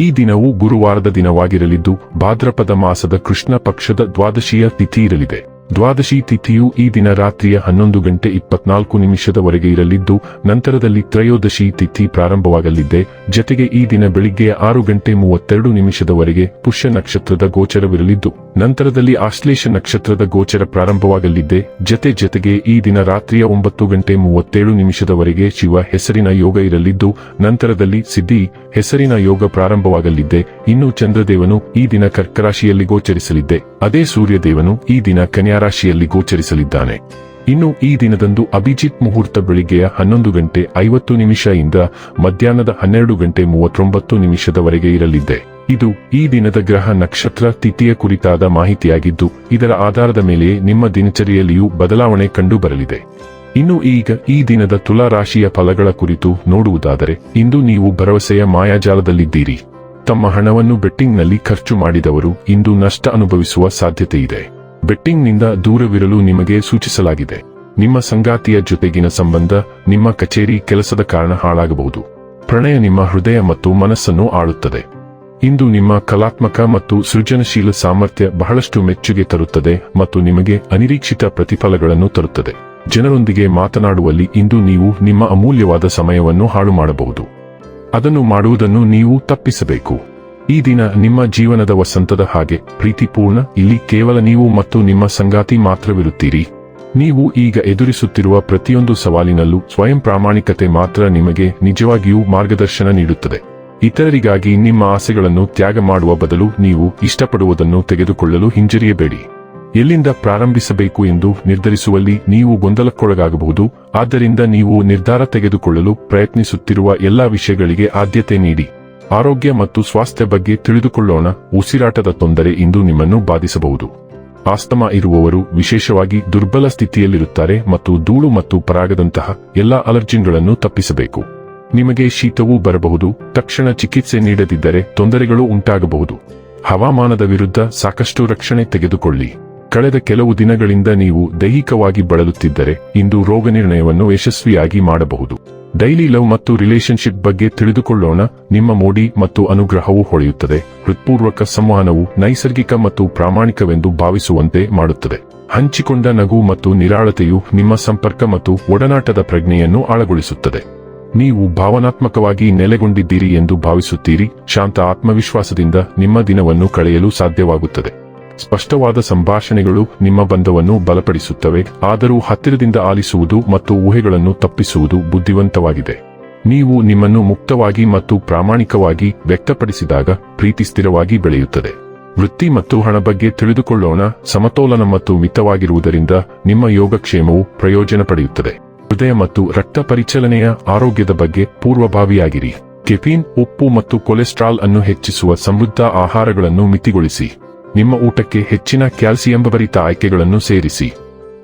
ಈ ದಿನವು ಗುರುವಾರದ ದಿನವಾಗಿರಲಿದ್ದು ಭಾದ್ರಪದ ಮಾಸದ ಕೃಷ್ಣ ಪಕ್ಷದ ದ್ವಾದಶಿಯ ತಿಥಿ ಇರಲಿದೆ. ದ್ವಾದಶಿ ತಿಥಿಯು ಈ ದಿನ ರಾತ್ರಿಯ ಹನ್ನೊಂದು ಗಂಟೆ ಇಪ್ಪತ್ನಾಲ್ಕು ನಿಮಿಷದವರೆಗೆ ಇರಲಿದ್ದು, ನಂತರದಲ್ಲಿ ತ್ರಯೋದಶಿ ತಿಥಿ ಪ್ರಾರಂಭವಾಗಲಿದೆ ಜತೆಗೆ ಈ ದಿನ ಬೆಳಿಗ್ಗೆಯ ಆರು ಗಂಟೆ ಮೂವತ್ತೆರಡು ನಿಮಿಷದವರೆಗೆ ಪುಷ್ಯ ನಕ್ಷತ್ರದ ಗೋಚರವಿರಲಿದ್ದು, ನಂತರದಲ್ಲಿ ಆಶ್ಲೇಷ ನಕ್ಷತ್ರದ ಗೋಚರ ಪ್ರಾರಂಭವಾಗಲಿದೆ ಜತೆ ಜತೆಗೆ ಈ ದಿನ ರಾತ್ರಿಯ ಒಂಬತ್ತು ಗಂಟೆ ಮೂವತ್ತೇಳು ನಿಮಿಷದವರೆಗೆ ಶಿವ ಹೆಸರಿನ ಯೋಗ ಇರಲಿದ್ದು, ನಂತರದಲ್ಲಿ ಸಿದ್ಧಿ ಹೆಸರಿನ ಯೋಗ ಪ್ರಾರಂಭವಾಗಲಿದೆ ಇನ್ನು ಚಂದ್ರದೇವನು ಈ ದಿನ ಕರ್ಕರಾಶಿಯಲ್ಲಿ ಗೋಚರಿಸಲಿದ್ದೆ. ಅದೇ ಸೂರ್ಯದೇವನು ಈ ದಿನ ಕನ್ಯಾರಾಶಿಯಲ್ಲಿ ಗೋಚರಿಸಲಿದ್ದಾನೆ. ಇನ್ನು ಈ ದಿನದಂದು ಅಭಿಜಿತ್ ಮುಹೂರ್ತ ಬೆಳಿಗ್ಗೆಯ ಹನ್ನೊಂದು ಗಂಟೆ ಐವತ್ತು ನಿಮಿಷ ಇಂದ ಮಧ್ಯಾಹ್ನದ ಹನ್ನೆರಡು ಗಂಟೆ ಮೂವತ್ತೊಂಬತ್ತು ನಿಮಿಷದವರೆಗೆ ಇರಲಿದೆ ಇದು ಈ ದಿನದ ಗ್ರಹ ನಕ್ಷತ್ರ ತಿಥಿಯ ಕುರಿತಾದ ಮಾಹಿತಿಯಾಗಿದ್ದು, ಇದರ ಆಧಾರದ ಮೇಲೆ ನಿಮ್ಮ ದಿನಚರಿಯಲ್ಲಿಯೂ ಬದಲಾವಣೆ ಕಂಡುಬರಲಿದೆ. ಇನ್ನು ಈಗ ಈ ದಿನದ ತುಲಾ ರಾಶಿಯ ಫಲಗಳ ಕುರಿತು ನೋಡುವುದಾದರೆ, ಇಂದು ನೀವು ಭರವಸೆಯ ಮಾಯಾಜಾಲದಲ್ಲಿದ್ದೀರಿ. ತಮ್ಮ ಹಣವನ್ನು ಬೆಟ್ಟಿಂಗ್ನಲ್ಲಿ ಖರ್ಚು ಮಾಡಿದವರು ಇಂದು ನಷ್ಟ ಅನುಭವಿಸುವ ಸಾಧ್ಯತೆ ಇದೆ ಬೆಟ್ಟಿಂಗ್ನಿಂದ ದೂರವಿರಲು ನಿಮಗೆ ಸೂಚಿಸಲಾಗಿದೆ. ನಿಮ್ಮ ಸಂಗಾತಿಯ ಜೊತೆಗಿನ ಸಂಬಂಧ, ನಿಮ್ಮ ಕಚೇರಿ ಕೆಲಸದ ಕಾರಣ ಹಾಳಾಗಬಹುದು. ಪ್ರಣಯ ನಿಮ್ಮ ಹೃದಯ ಮತ್ತು ಮನಸ್ಸನ್ನು ಆಳುತ್ತದೆ. ಇಂದು ನಿಮ್ಮ ಕಲಾತ್ಮಕ ಮತ್ತು ಸೃಜನಶೀಲ ಸಾಮರ್ಥ್ಯ ಬಹಳಷ್ಟು ಮೆಚ್ಚುಗೆ ತರುತ್ತದೆ ಮತ್ತು ನಿಮಗೆ ಅನಿರೀಕ್ಷಿತ ಪ್ರತಿಫಲಗಳನ್ನು ತರುತ್ತದೆ. ಜನರೊಂದಿಗೆ ಮಾತನಾಡುವಲ್ಲಿ ಇಂದು ನೀವು ನಿಮ್ಮ ಅಮೂಲ್ಯವಾದ ಸಮಯವನ್ನು ಹಾಳು ಮಾಡಬಹುದು ಅದನ್ನು ಮಾಡುವುದನ್ನು ನೀವು ತಪ್ಪಿಸಬೇಕು. ಈ ದಿನ ನಿಮ್ಮ ಜೀವನದ ವಸಂತದ ಹಾಗೆ ಪ್ರೀತಿಪೂರ್ಣ, ಇಲ್ಲಿ ಕೇವಲ ನೀವು ಮತ್ತು ನಿಮ್ಮ ಸಂಗಾತಿ ಮಾತ್ರವಿರುತ್ತೀರಿ. ನೀವು ಈಗ ಎದುರಿಸುತ್ತಿರುವ ಪ್ರತಿಯೊಂದು ಸವಾಲಿನಲ್ಲೂ ಸ್ವಯಂ ಪ್ರಾಮಾಣಿಕತೆ ಮಾತ್ರ ನಿಮಗೆ ನಿಜವಾಗಿಯೂ ಮಾರ್ಗದರ್ಶನ ನೀಡುತ್ತದೆ. ಇತರರಿಗಾಗಿ ನಿಮ್ಮ ಆಸೆಗಳನ್ನು ತ್ಯಾಗ ಮಾಡುವ ಬದಲು ನೀವು ಇಷ್ಟಪಡುವುದನ್ನು ತೆಗೆದುಕೊಳ್ಳಲು ಹಿಂಜರಿಯಬೇಡಿ. ಎಲ್ಲಿಂದ ಪ್ರಾರಂಭಿಸಬೇಕು ಎಂದು ನಿರ್ಧರಿಸುವಲ್ಲಿ ನೀವು ಗೊಂದಲಕ್ಕೊಳಗಾಗಬಹುದು. ಆದ್ದರಿಂದ ನೀವು ನಿರ್ಧಾರ ತೆಗೆದುಕೊಳ್ಳಲು ಪ್ರಯತ್ನಿಸುತ್ತಿರುವ ಎಲ್ಲಾ ವಿಷಯಗಳಿಗೆ ಆದ್ಯತೆ ನೀಡಿ. ಆರೋಗ್ಯ ಮತ್ತು ಸ್ವಾಸ್ಥ್ಯ ಬಗ್ಗೆ ತಿಳಿದುಕೊಳ್ಳೋಣ. ಉಸಿರಾಟದ ತೊಂದರೆ ಇಂದು ನಿಮ್ಮನ್ನು ಬಾಧಿಸಬಹುದು. ಆಸ್ತಮಾ ಇರುವವರು ವಿಶೇಷವಾಗಿ ದುರ್ಬಲ ಸ್ಥಿತಿಯಲ್ಲಿರುತ್ತಾರೆ ಮತ್ತು ಧೂಳು ಮತ್ತು ಪರಾಗದಂತಹ ಎಲ್ಲಾ ಅಲರ್ಜಿನ್ಗಳನ್ನು ತಪ್ಪಿಸಬೇಕು. ನಿಮಗೆ ಶೀತವೂ ಬರಬಹುದು. ತಕ್ಷಣ ಚಿಕಿತ್ಸೆ ನೀಡದಿದ್ದರೆ ತೊಂದರೆಗಳು ಉಂಟಾಗಬಹುದು. ಹವಾಮಾನದ ವಿರುದ್ಧ ಸಾಕಷ್ಟು ರಕ್ಷಣೆ ತೆಗೆದುಕೊಳ್ಳಿ. ಕಳೆದ ಕೆಲವು ದಿನಗಳಿಂದ ನೀವು ದೈಹಿಕವಾಗಿ ಬಳಲುತ್ತಿದ್ದರೆ ಇಂದು ರೋಗ ನಿರ್ಣಯವನ್ನು ಯಶಸ್ವಿಯಾಗಿ ಮಾಡಬಹುದು. ಡೈಲಿ ಲವ್ ಮತ್ತು ರಿಲೇಶನ್ಶಿಪ್ ಬಗ್ಗೆ ತಿಳಿದುಕೊಳ್ಳೋಣ. ನಿಮ್ಮ ಮೋಡಿ ಮತ್ತು ಅನುಗ್ರಹವು ಹೊಳೆಯುತ್ತದೆ. ಹೃತ್ಪೂರ್ವಕ ಸಂವಹನವು ನೈಸರ್ಗಿಕ ಮತ್ತು ಪ್ರಾಮಾಣಿಕವೆಂದು ಭಾವಿಸುವಂತೆ ಮಾಡುತ್ತದೆ. ಹಂಚಿಕೊಂಡ ನಗು ಮತ್ತು ನಿರಾಳತೆಯು ನಿಮ್ಮ ಸಂಪರ್ಕ ಮತ್ತು ಒಡನಾಟದ ಪ್ರಜ್ಞೆಯನ್ನು ಆಳಗೊಳಿಸುತ್ತದೆ. ನೀವು ಭಾವನಾತ್ಮಕವಾಗಿ ನೆಲೆಗೊಂಡಿದ್ದೀರಿ ಎಂದು ಭಾವಿಸುತ್ತೀರಿ. ಶಾಂತ ಆತ್ಮವಿಶ್ವಾಸದಿಂದ ನಿಮ್ಮ ದಿನವನ್ನು ಕಳೆಯಲು ಸಾಧ್ಯವಾಗುತ್ತದೆ. ಸ್ಪಷ್ಟವಾದ ಸಂಭಾಷಣೆಗಳು ನಿಮ್ಮ ಬಂಧವನ್ನು ಬಲಪಡಿಸುತ್ತವೆ, ಆದರೂ ಹತ್ತಿರದಿಂದ ಆಲಿಸುವುದು ಮತ್ತು ಊಹೆಗಳನ್ನು ತಪ್ಪಿಸುವುದು ಬುದ್ಧಿವಂತವಾಗಿದೆ. ನೀವು ನಿಮ್ಮನ್ನು ಮುಕ್ತವಾಗಿ ಮತ್ತು ಪ್ರಾಮಾಣಿಕವಾಗಿ ವ್ಯಕ್ತಪಡಿಸಿದಾಗ ಪ್ರೀತಿ ಸ್ಥಿರವಾಗಿ ಬೆಳೆಯುತ್ತದೆ. ವೃತ್ತಿ ಮತ್ತು ಹಣ ಬಗ್ಗೆ ತಿಳಿದುಕೊಳ್ಳೋಣ, ಸಮತೋಲನ ಮತ್ತು ಮಿತವಾಗಿರುವುದರಿಂದ ನಿಮ್ಮ ಯೋಗಕ್ಷೇಮವು ಪ್ರಯೋಜನ ಪಡೆಯುತ್ತದೆ. ಹೃದಯ ಮತ್ತು ರಕ್ತ ಪರಿಚಲನೆಯ ಆರೋಗ್ಯದ ಬಗ್ಗೆ ಪೂರ್ವಭಾವಿಯಾಗಿರಿ. ಕೆಫೀನ್, ಉಪ್ಪು ಮತ್ತು ಕೊಲೆಸ್ಟ್ರಾಲ್ ಅನ್ನು ಹೆಚ್ಚಿಸುವ ಸಮೃದ್ಧ ಆಹಾರಗಳನ್ನು ಮಿತಿಗೊಳಿಸಿ. ನಿಮ್ಮ ಊಟಕ್ಕೆ ಹೆಚ್ಚಿನ ಕ್ಯಾಲ್ಸಿಯಂ ಭರಿತ ಆಯ್ಕೆಗಳನ್ನು ಸೇರಿಸಿ.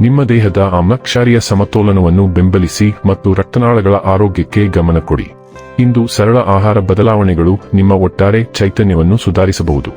ನಿಮ್ಮ ದೇಹದ ಆಮ್ಲಕ್ಷಾರಿಯ ಸಮತೋಲನವನ್ನು ಬೆಂಬಲಿಸಿ ಮತ್ತು ರಕ್ತನಾಳಗಳ ಆರೋಗ್ಯಕ್ಕೆ ಗಮನ ಕೊಡಿ. ಇಂದು ಸರಳ ಆಹಾರ ಬದಲಾವಣೆಗಳು ನಿಮ್ಮ ಒಟ್ಟಾರೆ ಚೈತನ್ಯವನ್ನು ಸುಧಾರಿಸಬಹುದು.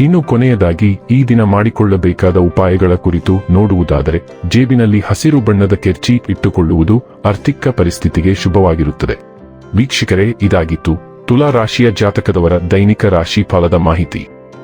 ಇನ್ನು ಕೊನೆಯದಾಗಿ, ಈ ದಿನ ಮಾಡಿಕೊಳ್ಳಬೇಕಾದ ಉಪಾಯಗಳ ಕುರಿತು ನೋಡುವುದಾದರೆ, ಜೇಬಿನಲ್ಲಿ ಹಸಿರು ಬಣ್ಣದ ಕೆರ್ಚಿ ಇಟ್ಟುಕೊಳ್ಳುವುದು ಆರ್ಥಿಕ ಪರಿಸ್ಥಿತಿಗೆ ಶುಭವಾಗಿರುತ್ತದೆ. ವೀಕ್ಷಕರೇ, ಇದಾಗಿತ್ತು ತುಲಾ ರಾಶಿಯ ಜಾತಕದವರ ದೈನಿಕ ರಾಶಿ ಫಲದ ಮಾಹಿತಿ.